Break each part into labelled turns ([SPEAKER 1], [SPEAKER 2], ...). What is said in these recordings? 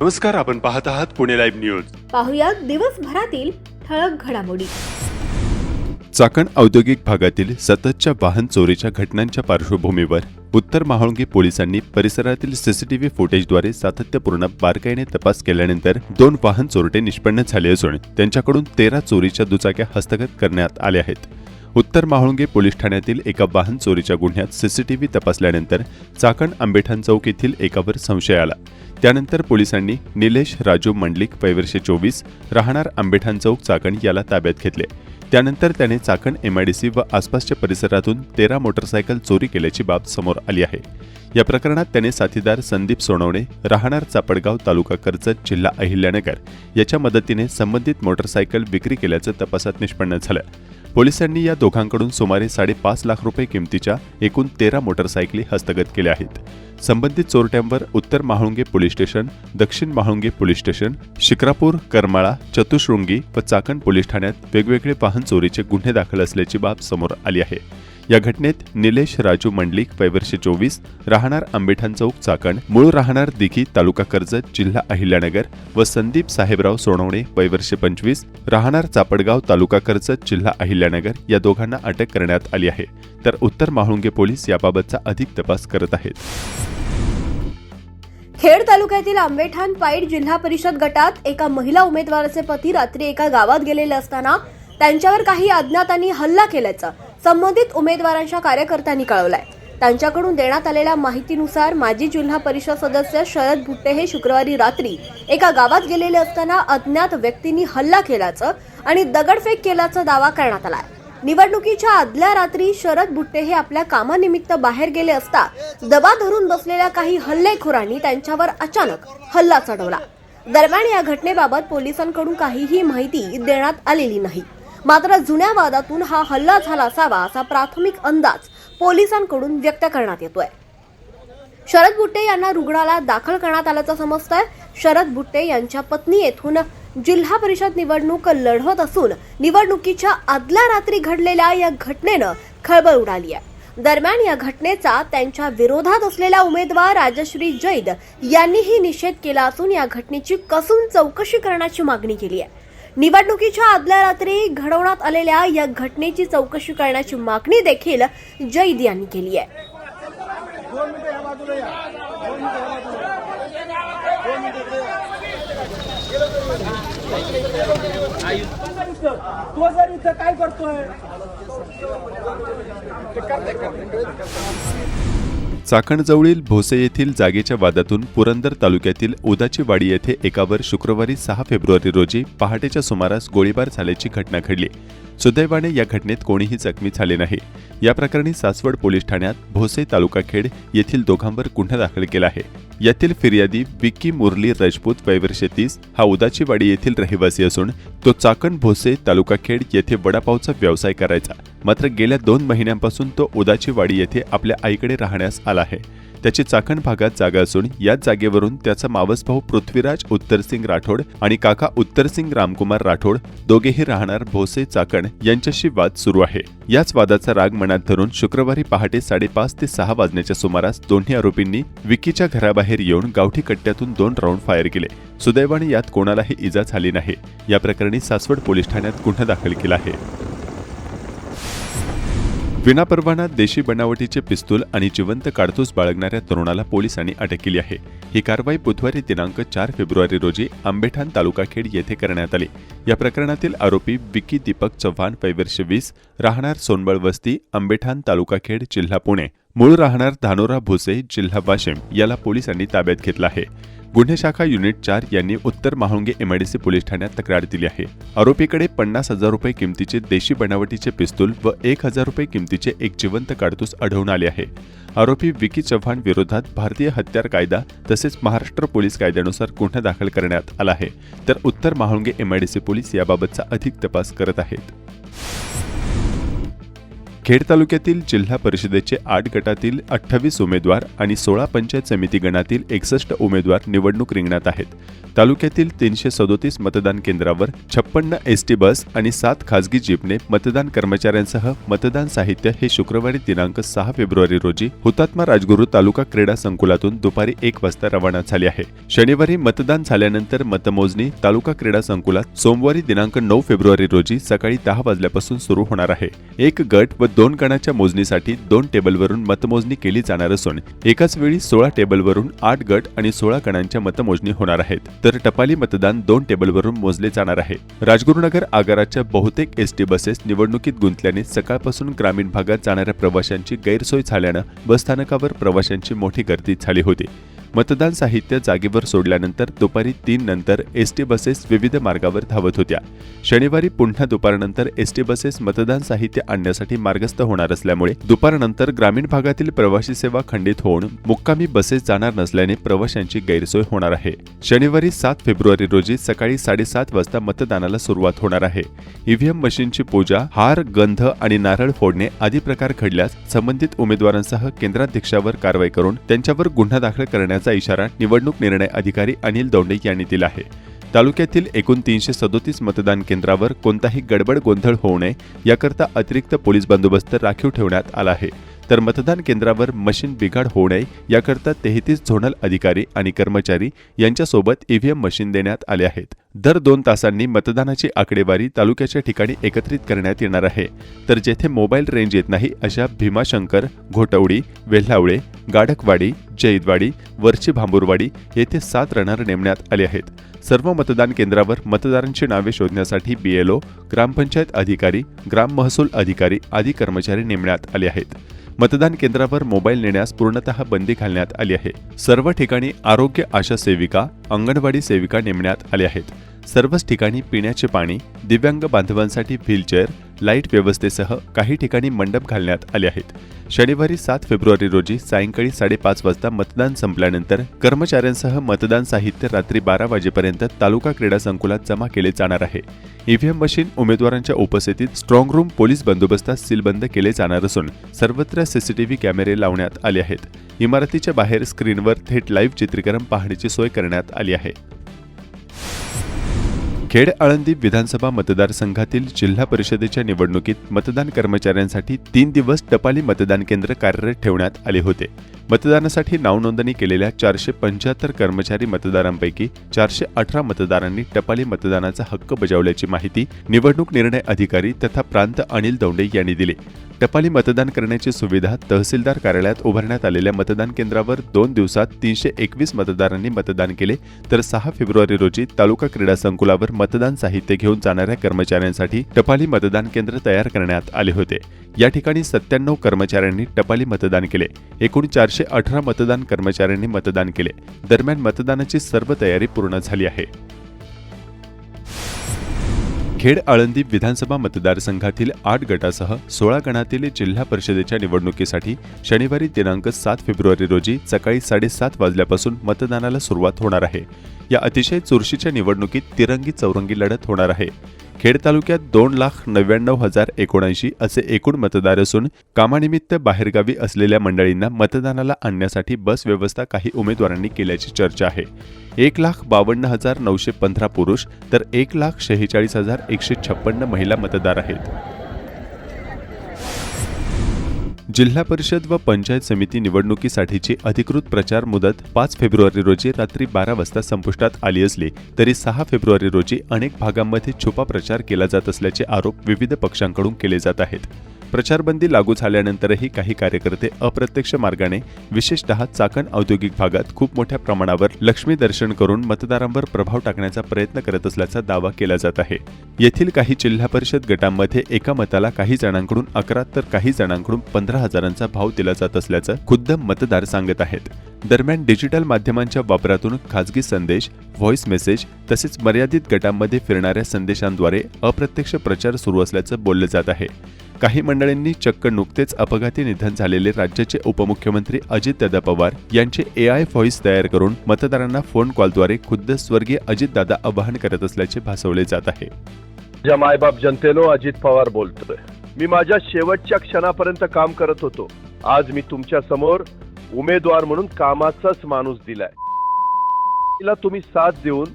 [SPEAKER 1] नमस्कार आपण पाहत आहात पुणे लाईव्ह न्यूज.
[SPEAKER 2] पाहुयात दिवसभरातील ठळक घडामोडी.
[SPEAKER 1] चाकण औद्योगिक भागातील सततच्या वाहन चोरीच्या घटनांच्या पार्श्वभूमीवर उत्तर माहोळगी पोलिसांनी परिसरातील सीसीटीव्ही फुटेजद्वारे सातत्यपूर्ण बारकाईने तपास केल्यानंतर दोन वाहन चोरटे निष्पन्न झाले असून त्यांच्याकडून तेरा चोरीच्या दुचाक्या हस्तगत करण्यात आल्या आहेत. उत्तर माहोळगे पोलीस ठाण्यातील एका वाहन चोरीच्या गुन्ह्यात सीसीटीव्ही तपासल्यानंतर चाकण आंबेठाण चौक येथील एकावर संशय आला. त्यानंतर पोलिसांनी निलेश राजू मंडलिक वैवर्षे चोवीस राहणार आंबेठाण चौक चाकण याला ताब्यात घेतले. त्यानंतर त्याने चाकण एमआयडीसी व आसपासच्या परिसरातून तेरा मोटरसायकल चोरी केल्याची बाब समोर आली आहे. या प्रकरणात त्याने साथीदार संदीप सोनवणे राहणार चापडगाव तालुका कर्जत जिल्हा अहिल्यानगर याच्या मदतीने संबंधित मोटरसायकल विक्री केल्याचं तपासात निष्पन्न झालं. पोलिसांनी या दोघांकडून सुमारे साडेपाच लाख रुपये किमतीच्या एकूण तेरा मोटरसायकली हस्तगत केल्या आहेत. संबंधित चोरट्यांवर उत्तर माहुंगे पोलीस स्टेशन दक्षिण माहुंगे पोलीस स्टेशन शिक्रापूर करमाळा चतुशृंगी व चाकण पोलीस ठाण्यात वेगवेगळे वाहन चोरीचे गुन्हे दाखल असल्याची बाब समोर आली आहे. या घटनेत निलेश राजू मंडलिक वयवर्षे चोवीस राहणार आंबेठाण चौक चाकण मूळ राहणार दिघी तालुका कर्जत जिल्हा अहिल्यानगर व संदीप साहेबराव सोनवणे वयवर्षे पंचवीस राहणार चापडगाव तालुका कर्जत जिल्हा अहिल्यानगर या दोघांना अटक करण्यात आली आहे. तर उत्तर माहुंगे पोलीस याबाबतचा अधिक तपास करत आहेत.
[SPEAKER 2] खेड तालुक्यातील आंबेठाण पाईट जिल्हा परिषद गटात एका महिला उमेदवाराचे पती रात्री एका गावात गेलेले असताना त्यांच्यावर काही अज्ञातांनी हल्ला केल्याचं संबंधित उमेदवारांच्या कार्यकर्त्यांनी कळवलाय. त्यांच्याकडून देण्यात आलेल्या माहितीनुसार माजी जिल्हा परिषद सदस्य शरद भुट्टे हे शुक्रवारी रात्री एका गावात गेलेले असताना अज्ञात व्यक्तींनी हल्ला केल्याचं आणि दगडफेक केल्याचा दावा करण्यात आलाय. निवडणुकीच्या आदल्या रात्री शरद बुट्टे हे आपल्या कामानिमित्त बाहेर गेले असता दबा धरून बसलेल्या काही हल्लेखोरांनी त्यांच्यावर अचानक हल्ला चढवला. दरम्यान या घटनेबाबत पोलिसांकडून काहीही माहिती देण्यात आलेली नाही. मात्र जुन्या वादातून हा हल्ला झाला असावा असा प्राथमिक अंदाज पोलिसांकडून व्यक्त करण्यात येतोय. शरद बुट्टे यांना रुग्णालयात दाखल करण्यात आल्याचं समजतंय. शरद बुट्टे यांच्या पत्नी येथून जिल्हा परिषद निवडणूक लढवत असून निवडणुकीच्या आदल्या रात्री घडलेल्या या घटनेनं खळबळ उडाली आहे. दरम्यान या घटनेचा त्यांच्या विरोधात असलेला उमेदवार राजश्री जैद यांनीही निषेध केला असून या घटनेची कसून चौकशी करण्याची मागणी केली आहे. निवडणुकीच्या आदल्या रात्री घडवण्यात आलेल्या या घटनेची चौकशी करण्याची मागणी देखील जैद यांनी केली आहे.
[SPEAKER 3] तो जर इथं काय करतोय
[SPEAKER 1] चाकणजवळील भोसे येथील जागेच्या वादातून पुरंदर तालुक्यातील उदाचीवाडी येथे एकावर शुक्रवारी सहा फेब्रुवारी रोजी पहाटेच्या सुमारास गोळीबार झाल्याची घटना घडली. सुदैवाने या घटनेत कोणीही जखमी झाले नाही. या प्रकरणी सासवड पोलीस ठाण्यात भोसे तालुका खेड येथील दोघांवर गुन्हा दाखल केला आहे. यातील फिर्यादी विक्की मुरली राजपूत वयवर्षे तीस हा उदाचीवाडी येथील रहिवासी असून तो चाकण भोसे तालुका खेड येथे वडापावचा व्यवसाय करायचा. मात्र गेल्या दोन महिन्यांपासून तो उदाचीवाडी येथे आपल्या आईकडे राहण्यास आला आहे. त्याची चाकण भागात जागा असून याच जागेवरून त्याचा मावस भाऊ पृथ्वीराज उत्तरसिंग राठोड आणि काका उत्तरसिंग रामकुमार राठोड दोघेही राहणार भोसे चाकण यांच्याशी वाद सुरू आहे. याच वादाचा राग मनात धरून शुक्रवारी पहाटे साडेपाच ते सहा वाजण्याच्या सुमारास दोन्ही आरोपींनी विकीच्या घराबाहेर येऊन गावठी कट्ट्यातून दोन राऊंड फायर केले. सुदैवाने यात कोणालाही इजा झाली नाही. या प्रकरणी सासवड पोलीस ठाण्यात गुन्हा दाखल केला आहे. विनापरवाना देशी बनावटीचे पिस्तूल आणि जिवंत काडतूस बाळगणाऱ्या तरुणाला पोलिसांनी अटक केली आहे. ही कारवाई बुधवारी दिनांक चार फेब्रुवारी रोजी आंबेठाण तालुका खेड येथे करण्यात आली. या प्रकरणातील आरोपी विकी दीपक चव्हाण वैवर्ष वीस राहणार सोनबळ वस्ती आंबेठाण तालुका खेड जिल्हा पुणे. मूळ राहणार धानोरा भुसे जिल्हा वाशिम याला पोलिसांनी ताब्यात घेतला आहे. गुन्हे शाखा युनिट चार यांनी उत्तर महाळुंगे एमआयडीसी पोलीस ठाण्यात तक्रार दिली आहे. आरोपीकडे पन्नास हजार रुपये किमतीचे देशी बनावटीचे पिस्तूल व एक हजार रुपये किमतीचे एक जिवंत काडतूस आढळून आले आहे. आरोपी विकी चव्हाण विरोधात भारतीय हत्यार कायदा तसेच महाराष्ट्र पोलीस कायद्यानुसार गुन्हा दाखल करण्यात आला आहे. तर उत्तर महाळुंगे एमआयडीसी पोलीस याबाबतचा अधिक तपास करत आहेत. खेड तालुक्यातील जिल्हा परिषदेचे आठ गटातील अठ्ठावीस उमेदवार आणि सोळा पंचायत समिती गणातील एकसष्ट उमेदवार निवडणूक रिंगणात आहेत. तालुक्यातील तीनशे सदोतीस मतदान केंद्रावर छप्पन्न एस टी बस आणि सात खासगी जीपने मतदान कर्मचाऱ्यांसह मतदान साहित्य हे शुक्रवारी दिनांक सहा फेब्रुवारी रोजी हुतात्मा राजगुरू तालुका क्रीडा संकुलातून दुपारी एक वाजता रवाना झाली आहे. शनिवारी मतदान झाल्यानंतर मतमोजणी तालुका क्रीडा संकुलात सोमवारी दिनांक नऊ फेब्रुवारी रोजी सकाळी दहा वाजल्यापासून सुरू होणार आहे. एक गट व दोन गणाच्या मोजणीसाठी दोन टेबलवरून मतमोजणी केली जाणार असून एकाच वेळी सोळा टेबलवरून आठ गट आणि सोळा गणांच्या मतमोजणी होणार आहेत. तर टपाली मतदान दोन टेबलवरून मोजले जाणार आहे. राजगुरुनगर आगाराच्या बहुतेक एस टी बसेस निवडणुकीत गुंतल्याने सकाळपासून ग्रामीण भागात जाणाऱ्या प्रवाशांची गैरसोय झाल्यानं बसस्थानकावर प्रवाशांची मोठी गर्दी झाली होती. मतदान साहित्य जागेवर सोडल्यानंतर दुपारी तीन नंतर एस टी बसेस विविध मार्गावर धावत होत्या. शनिवारी पुन्हा दुपारनंतर एस टी बसेस मतदान साहित्य आणण्यासाठी मार्गस्थ होणार असल्यामुळे दुपारनंतर ग्रामीण भागातील प्रवासी सेवा खंडित होऊन मुक्कामी बसेस जाणार नसल्याने प्रवाशांची गैरसोय होणार आहे. शनिवारी सात फेब्रुवारी रोजी सकाळी साडेसात वाजता मतदानाला सुरुवात होणार आहे. ईव्हीएम मशीनची पूजा हार गंध आणि नारळ फोडणे आदी प्रकार घडल्यास संबंधित उमेदवारांसह केंद्राध्यक्षावर कारवाई करून त्यांच्यावर गुन्हा दाखल करण्याचा इशारा निवडणूक निर्णय अधिकारी अनिल दौंडे यांनी दिला आहे. तालुक्यातील एकूण तीनशे सदोतीस मतदान केंद्रावर कोणताही गडबड गोंधळ होऊ नये याकरता अतिरिक्त पोलीस बंदोबस्त राखीव ठेवण्यात आला आहे. तर मतदान केंद्रावर मशीन बिघाड होऊ नये याकरता तेहतीस झोनल अधिकारी आणि कर्मचारी यांच्यासोबत ईव्हीएम मशीन देण्यात आले आहेत. दर दोन तासांनी मतदानाची आकडेवारी तालुक्याच्या ठिकाणी एकत्रित करण्यात येणार आहे. तर जेथे मोबाईल रेंज येत नाही अशा भीमाशंकर घोटवडी वेल्हावळे गाडकवाडी जैदवाडी वरची भांबुरवाडी येथे सात रनर नेमण्यात आले आहेत. सर्व मतदान केंद्रावर मतदारांची नावे शोधण्यासाठी बीएलओ ग्रामपंचायत अधिकारी ग्राम महसूल अधिकारी आदी कर्मचारी नेमण्यात आले आहेत. मतदान केंद्रावर मोबाईल नेण्यास पूर्णतः बंदी घालण्यात आली आहे. सर्व ठिकाणी आरोग्य आशा सेविका अंगणवाडी सेविका नेमण्यात आल्या आहेत. सर्वच ठिकाणी पिण्याचे पाणी दिव्यांग बांधवांसाठी व्हीलचेअर लाइट व्यवस्थेसह काही ठिकाणी मंडप घालण्यात आले आहेत. शनिवारी सात फेब्रुवारी रोजी सायंकाळी साडेपाच वाजता मतदान संपल्यानंतर कर्मचाऱ्यांसह मतदान साहित्य रात्री बारा वाजेपर्यंत तालुका क्रीडा संकुलात जमा केले जाणार आहे. ईव्हीएम मशीन उमेदवारांच्या उपस्थितीत स्ट्रॉंग रूम पोलीस बंदोबस्तात सीलबंद केले जाणार असून सर्वत्र सीसीटीव्ही कॅमेरे लावण्यात आले आहेत. इमारतीच्या बाहेर स्क्रीनवर थेट लाईव्ह चित्रीकरण पाहण्याची सोय करण्यात आली आहे. खेड आळंदी विधानसभा मतदारसंघातील जिल्हा परिषदेच्या निवडणुकीत मतदान कर्मचाऱ्यांसाठी तीन दिवस टपाली मतदान केंद्र कार्यरत ठेवण्यात आले होते. मतदानासाठी नावनोंदणी केलेल्या चारशे पंच्याहत्तर कर्मचारी मतदारांपैकी चारशे अठरा मतदारांनी टपाली मतदानाचा हक्क बजावल्याची माहिती निवडणूक निर्णय अधिकारी तथा प्रांत अनिल दौंडे यांनी दिली. टपाली मतदान करण्याची सुविधा तहसीलदार कार्यालयात उभारण्यात आलेल्या मतदान केंद्रावर दोन दिवसात तीनशे एकवीस मतदारांनी मतदान केले तर सहा फेब्रुवारी रोजी तालुका क्रीडा संकुलावर मतदान साहित्य घेऊन जाणाऱ्या कर्मचाऱ्यांसाठी टपाली मतदान केंद्र तयार करण्यात आले होते. या ठिकाणी सत्त्याण्णव कर्मचाऱ्यांनी टपाली मतदान केले. एकूण चारशे अठरा मतदान कर्मचाऱ्यांनी मतदान केले. दरम्यान मतदानाची सर्व तयारी पूर्ण झाली आहे. खेड आळंदी विधानसभा मतदारसंघातील आठ गटासह सोळा गणातील जिल्हा परिषदेच्या निवडणुकीसाठी शनिवारी दिनांक सात फेब्रुवारी रोजी सकाळी साडेसात वाजल्यापासून मतदानाला सुरुवात होणार आहे. या अतिशय चुरशीच्या निवडणुकीत तिरंगी चौरंगी लढत होणार आहे. खेड तालुक्यात दोन लाख नव्याण्णव हजार एकोणऐंशी असे एकूण मतदार असून कामानिमित्त बाहेरगावी असलेल्या मंडळींना मतदानाला आणण्यासाठी बस व्यवस्था काही उमेदवारांनी केल्याची चर्चा आहे. एक लाख बावन्न हजार नऊशे पंधरा पुरुष तर एक लाख शेहेचाळीस हजार एकशे छप्पन्न महिला मतदार आहेत. जिल्हा परिषद व पंचायत समिती निवडणुकीसाठीची अधिकृत प्रचार मुदत पाच फेब्रुवारी रोजी रात्री बारा वाजता संपुष्टात आली असली तरी सहा फेब्रुवारी रोजी अनेक भागांमध्ये छुपा प्रचार केला जात असल्याचे आरोप विविध पक्षांकडून केले जात आहेत. प्रचारबंदी लागू झाल्यानंतरही काही कार्यकर्ते अप्रत्यक्ष मार्गाने विशेषतः चाकण औद्योगिक भागात खूप मोठ्या प्रमाणावर लक्ष्मी दर्शन करून मतदारांवर प्रभाव टाकण्याचा प्रयत्न करत असल्याचा दावा केला जात आहे. येथील काही जिल्हा परिषद गटांमध्ये एका मताला काही जणांकडून अकरा तर काही जणांकडून पंधरा हजारांचा भाव दिला जात असल्याचं खुद्द मतदार सांगत आहेत. दरम्यान डिजिटल माध्यमांच्या वापरातून खाजगी संदेश व्हॉइस मेसेज तसेच मर्यादित गटांमध्ये फिरणाऱ्या संदेशांद्वारे अप्रत्यक्ष प्रचार सुरू असल्याचं बोललं जात आहे. काही मंडळींनी चक्क नुकतेच अपघाती निधन झालेले राज्याचे उपमुख्यमंत्री अजितदादा पवार यांचे एआय व्हॉइस तयार करून मतदारांना फोन कॉलद्वारे खुद्द स्वर्गीय अजितदादा आवाहन करत असल्याचे भासवले जात आहे.
[SPEAKER 4] माझ्या मायबाप जनतेनो अजित पवार बोलतोय. मी माझ्या शेवटच्या क्षणापर्यंत काम करत होतो. आज मी तुमच्यासमोर उमेदवार म्हणून कामाचाच माणूस दिलाय. तिला तुम्ही साथ देऊन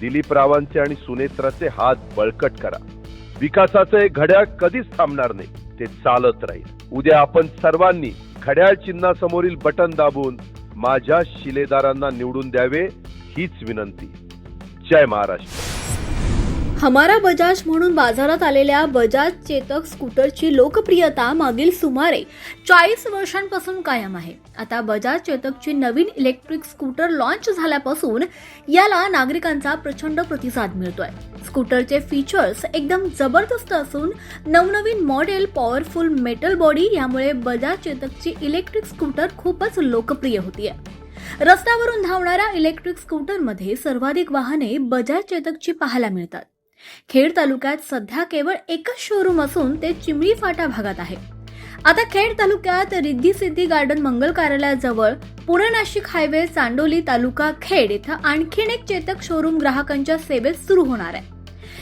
[SPEAKER 4] दिलीप रावांचे आणि सुनेत्राचे हात बळकट करा. विकासाचं एक घड्याळ कधीच थांबणार नाही. ते चालत राहील. उद्या आपण सर्वांनी घड्याळ चिन्हासमोरील बटन दाबून माझ्या शिलेदारांना निवडून द्यावे हीच विनंती. जय महाराष्ट्र.
[SPEAKER 5] हमारा बजाज म्हणून बाजारात आलेल्या बजाज चेतक स्कूटरची लोकप्रियता मागील सुमारे चाळीस वर्षांपासून कायम आहे. आता बजाज चेतकची नवीन इलेक्ट्रिक स्कूटर लॉन्च झाल्यापासून याला नागरिकांचा प्रचंड प्रतिसाद मिळतोय. स्कूटरचे फीचर्स एकदम जबरदस्त असून नवनवीन मॉडेल पॉवरफुल मेटल बॉडी यामुळे बजाज चेतकची इलेक्ट्रिक स्कूटर खूपच लोकप्रिय होतीये. रस्त्यावरून धावणाऱ्या इलेक्ट्रिक स्कूटरमध्ये सर्वाधिक वाहने बजाज चेतकची पाहायला मिळतात. खेड तालुक्यात सध्या केवळ एकच शोरूम असून ते चिमळी फाटा भागात आहे. आता खेड तालुक्यात रिद्धी सिद्धी गार्डन मंगल कार्यालयाजवळ पुणे नाशिक हायवे चांडोली तालुका खेड इथं आणखीन एक चेतक शोरूम ग्राहकांच्या सेवेत सुरू होणार आहे.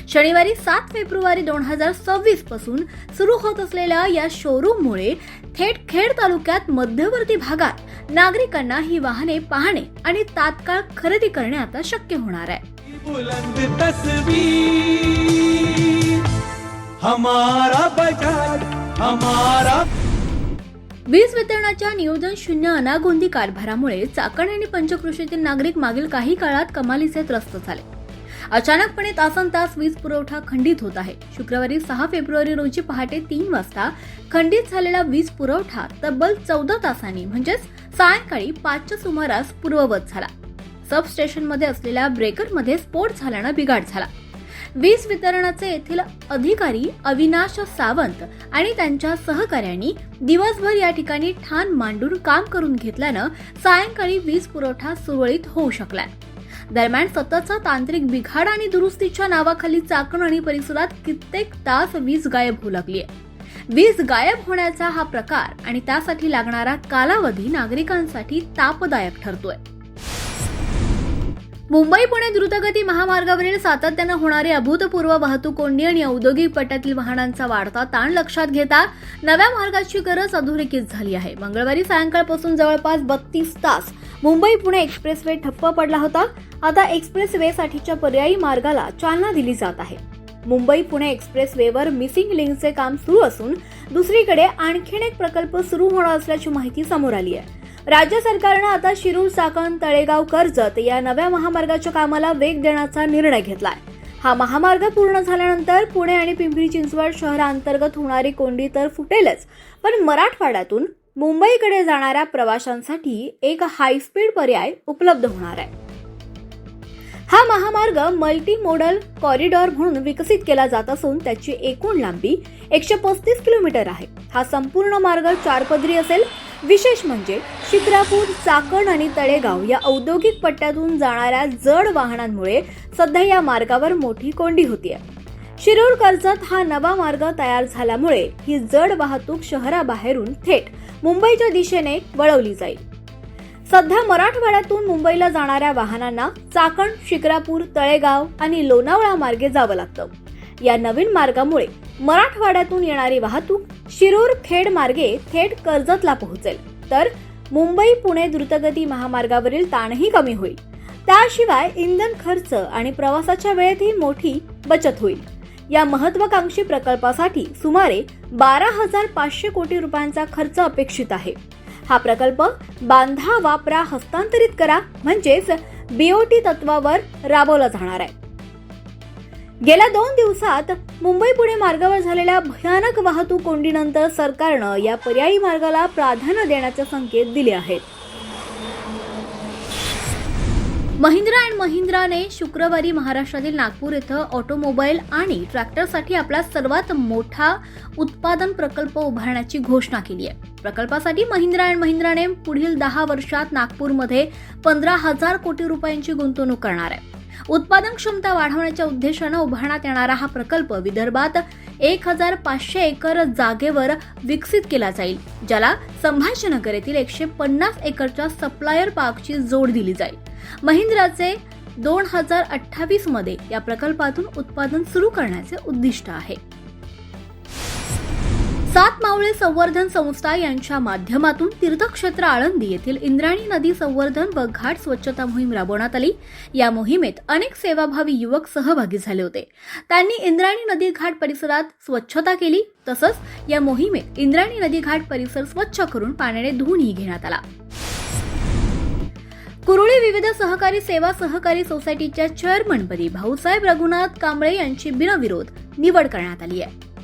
[SPEAKER 5] शनिवारी सात फेब्रुवारी दोन हजार सव्वीसपासून सुरू होत असलेल्या या शोरूममुळे थेट खेड तालुक्यात मध्यवर्ती भागात नागरिकांना ही वाहने पाहणे आणि तात्काळ खरेदी करणे आता शक्य होणार आहे.
[SPEAKER 6] बुलंद तस्वीर हमारा बजाज हमारा
[SPEAKER 5] वीज वितरणाच्या नियोजन शून्य अनागोंदी कारभारामुळे चाकण आणि पंचकृषीतील नागरिक मागील काही काळात कमालीचे त्रस्त झाले. अचानकपणे तासन तास वीज पुरवठा खंडित होत आहे. शुक्रवारी सहा फेब्रुवारी रोजी पहाटे तीन वाजता खंडित झालेला वीज पुरवठा तब्बल चौदा तासांनी म्हणजेच सायंकाळी पाचच्या सुमारास पूर्ववत झाला. सबस्टेशनमध्ये असलेल्या ब्रेकरमध्ये स्फोट झाल्यानं बिघाड झाला. वीज वितरणाचे येथील अधिकारी अविनाश सावंत आणि त्यांच्या सहकाऱ्यांनी दिवसभर या ठिकाणी ठाण मांडून काम करून घेतल्यानं सायंकाळी वीज पुरवठा सुरळीत होऊ शकला. दरम्यान सततचा तांत्रिक बिघाड आणि दुरुस्तीच्या नावाखाली चाकण आणि परिसरात कित्येक तास वीज गायब होऊ लागली आहे. वीज गायब होण्याचा हा प्रकार आणि त्यासाठी लागणारा कालावधी नागरिकांसाठी तापदायक ठरतोय. मुंबई पुणे द्रुतगती महामार्गावरील सातत्यानं होणारी अभूतपूर्व वाहतूक कोंडी आणि औद्योगिक पट्ट्यातील वाहनांचा वाढता ताण लक्षात घेता नव्या मार्गाची गरज अधोरेखित झाली आहे. मंगळवारी सायंकाळपासून जवळपास बत्तीस तास मुंबई पुणे एक्सप्रेस वे ठप्प पडला होता. आता एक्सप्रेस वे साठीच्या पर्यायी मार्गाला चालना दिली जात आहे. मुंबई पुणे एक्सप्रेस वेवर मिसिंग लिंकचे काम सुरू असून दुसरीकडे आणखीन एक प्रकल्प सुरू होणार असल्याची माहिती समोर आली आहे. राज्य सरकारनं आता शिरूर चाकण तळेगाव कर्जत या नव्या महामार्गाच्या कामाला वेग देण्याचा निर्णय घेतलाय. हा महामार्ग पूर्ण झाल्यानंतर पुणे आणि पिंपरी चिंचवड शहरांतर्गत होणारी कोंडी तर फुटेलच पण मराठवाड्यातून मुंबईकडे जाणाऱ्या प्रवाशांसाठी एक हायस्पीड पर्याय उपलब्ध होणार आहे. हा महामार्ग मल्टी मोडल कॉरिडॉर म्हणून विकसित केला जात असून त्याची एकूण लांबी एकशे पस्तीस किलोमीटर आहे. हा संपूर्ण मार्ग चारपदरी असेल. विशेष म्हणजे शिक्रापूर चाकण आणि तळेगाव या औद्योगिक पट्ट्यातून जाणाऱ्या जड वाहनांमुळे सध्या या मार्गावर मोठी कोंडी होती आहे शिरूर कर्जत हा नवा मार्ग तयार झाल्यामुळे ही जड वाहतूक शहराबाहेरून थेट मुंबईच्या दिशेने वळवली जाईल. सध्या मराठवाड्यातून मुंबईला जाणाऱ्या वाहनांना चाकण शिक्रापूर तळेगाव आणि लोणावळा मार्गे जावं लागतं. या नवीन मार्गामुळे मराठवाड्यातून येणारी वाहतूक शिरूर खेड मार्गे थेट कर्जतला पोहोचेल. तर मुंबई पुणे द्रुतगती महामार्गावरील ताणही कमी होईल. त्याशिवाय इंधन खर्च आणि प्रवासाच्या वेळेतही मोठी बचत होईल. या महत्वाकांक्षी प्रकल्पासाठी सुमारे बारा हजार पाचशे कोटी रुपयांचा खर्च अपेक्षित आहे. हा प्रकल्प बांधा वापरा हस्तांतरित करा म्हणजेच बीओटी तत्वावर राबवला जाणार आहे. गेल्या दोन दिवसात मुंबई पुणे मार्गावर झालेल्या भयानक वाहतूक कोंडीनंतर सरकारनं या पर्यायी मार्गाला प्राधान्य देण्याचे संकेत दिले आहेत. महिंद्रा अँड महिंद्राने शुक्रवारी महाराष्ट्रातील नागपूर इथं ऑटोमोबाईल आणि ट्रॅक्टरसाठी आपला सर्वात मोठा उत्पादन प्रकल्प उभारण्याची घोषणा केली आहे. प्रकल्पासाठी महिंद्रा अँड महिंद्राने पुढील दहा वर्षात नागपूरमध्ये पंधरा हजार कोटी रुपयांची गुंतवणूक करणार आहे. उत्पादन क्षमता वाढवण्याच्या उद्देशानं उभारण्यात येणारा हा प्रकल्प विदर्भात एक हजार पाचशे एकर जागेवर विकसित केला जाईल ज्याला संभाजीनगर येथील एकशे पन्नास एकरच्या सप्लायर पार्कची जोड दिली जाईल. महिंद्राचे दोन हजार अठ्ठावीसमध्ये या प्रकल्पातून उत्पादन सुरू करण्याचे उद्दिष्ट आहे. सात मावळे संवर्धन संस्था यांच्या माध्यमातून तीर्थक्षेत्र आळंदी येथील इंद्राणी नदी संवर्धन व घाट स्वच्छता मोहीम राबवण्यात आली. या मोहिमेत अनेक सेवाभावी युवक सहभागी झाले होते. त्यांनी इंद्राणी नदी घाट परिसरात स्वच्छता केली. तसंच या मोहिमेत इंद्राणी नदी घाट परिसर स्वच्छ करून पाण्याने धुवूनही घेण्यात आला. कुरुळी विविध सहकारी सेवा सहकारी सोसायटीच्या चेअरमनपदी भाऊसाहेब रघुनाथ कांबळे यांची बिनविरोध निवड करण्यात आली आहे.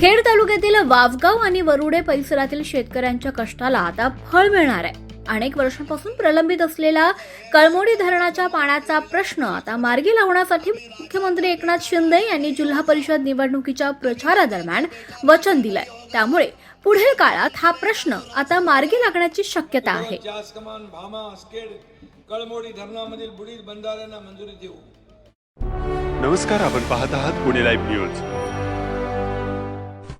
[SPEAKER 5] खेड तालुक्यातील वावगाव आणि वरुडे परिसरातील शेतकऱ्यांच्या कष्टाला आता फळ मिळणार आहे. अनेक वर्षांपासून प्रलंबित असलेला कळमोडी धरणाच्या पाण्याचा प्रश्न आता मार्गी लावण्यासाठी मुख्यमंत्री एकनाथ शिंदे यांनी जिल्हा परिषद निवडणुकीच्या प्रचारादरम्यान वचन दिलंय. त्यामुळे पुढील काळात हा प्रश्न आता मार्गी लागण्याची शक्यता आहे.
[SPEAKER 7] जास कमान भामा स्केड कळमोडी धरणामधील बुडीत बंधाऱ्यांना मंजुरी देऊ.
[SPEAKER 1] नमस्कार आपण पाहत आहात पुणे लाईव्ह न्यूज